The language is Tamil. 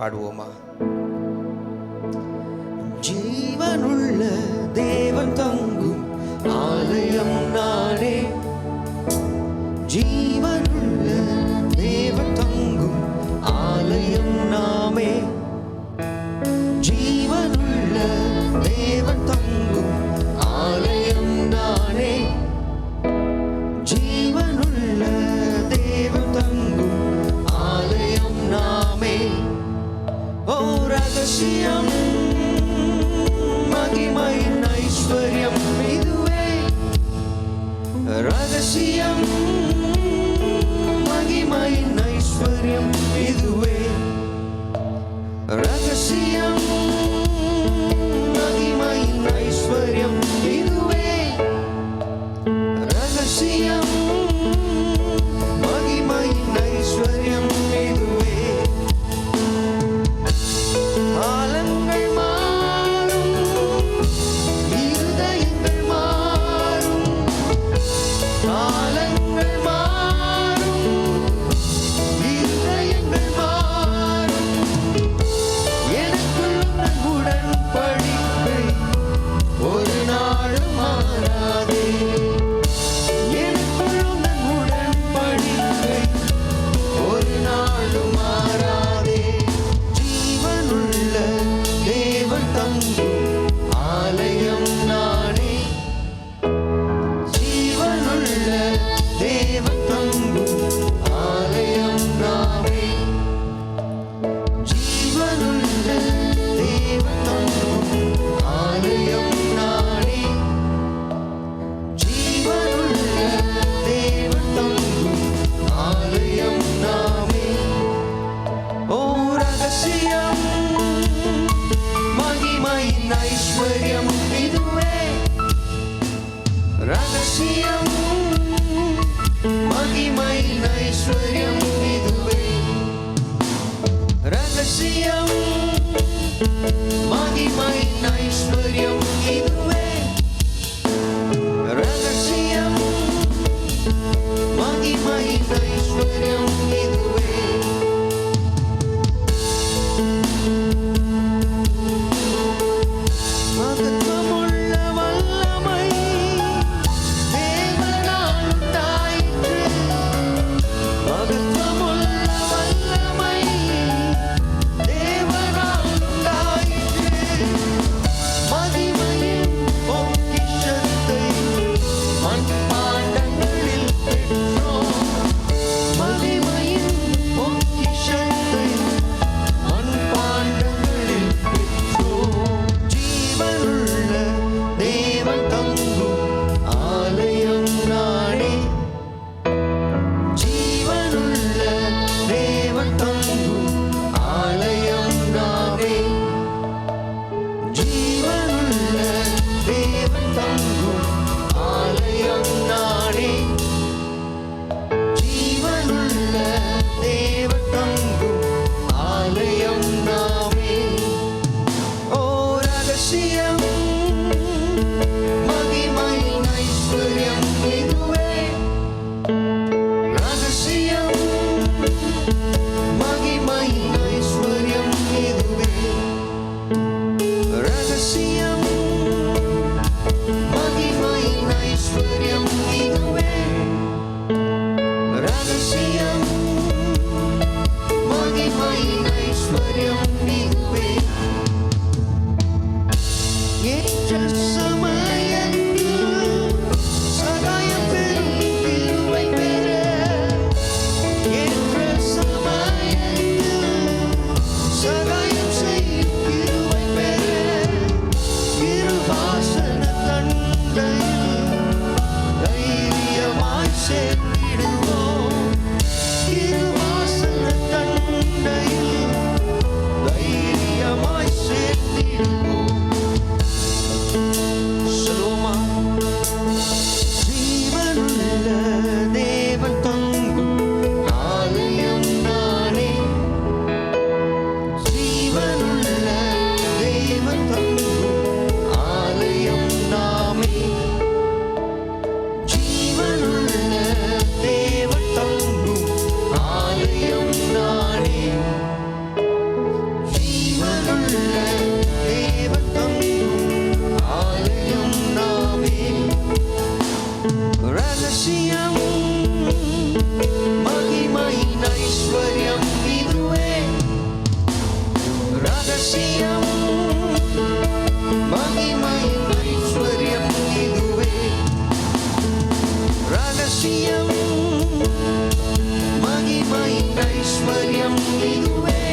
பாடுவோமா? ஜீவனுள்ள தேவன் தங்கும் ஆலயம் நானே. ஜீவனுள்ள தேவன் தங்கும் ஆலயம் நாமே. ஜீவனுள்ள ஐஸ்வர்யம் இதுவே. ரகசியம் மகிமையின் Aşk mı yamuk bir duve Radaşıyamuk அதிசயம் மகிமையின் ஐஸ்வர்யம் இதுவே.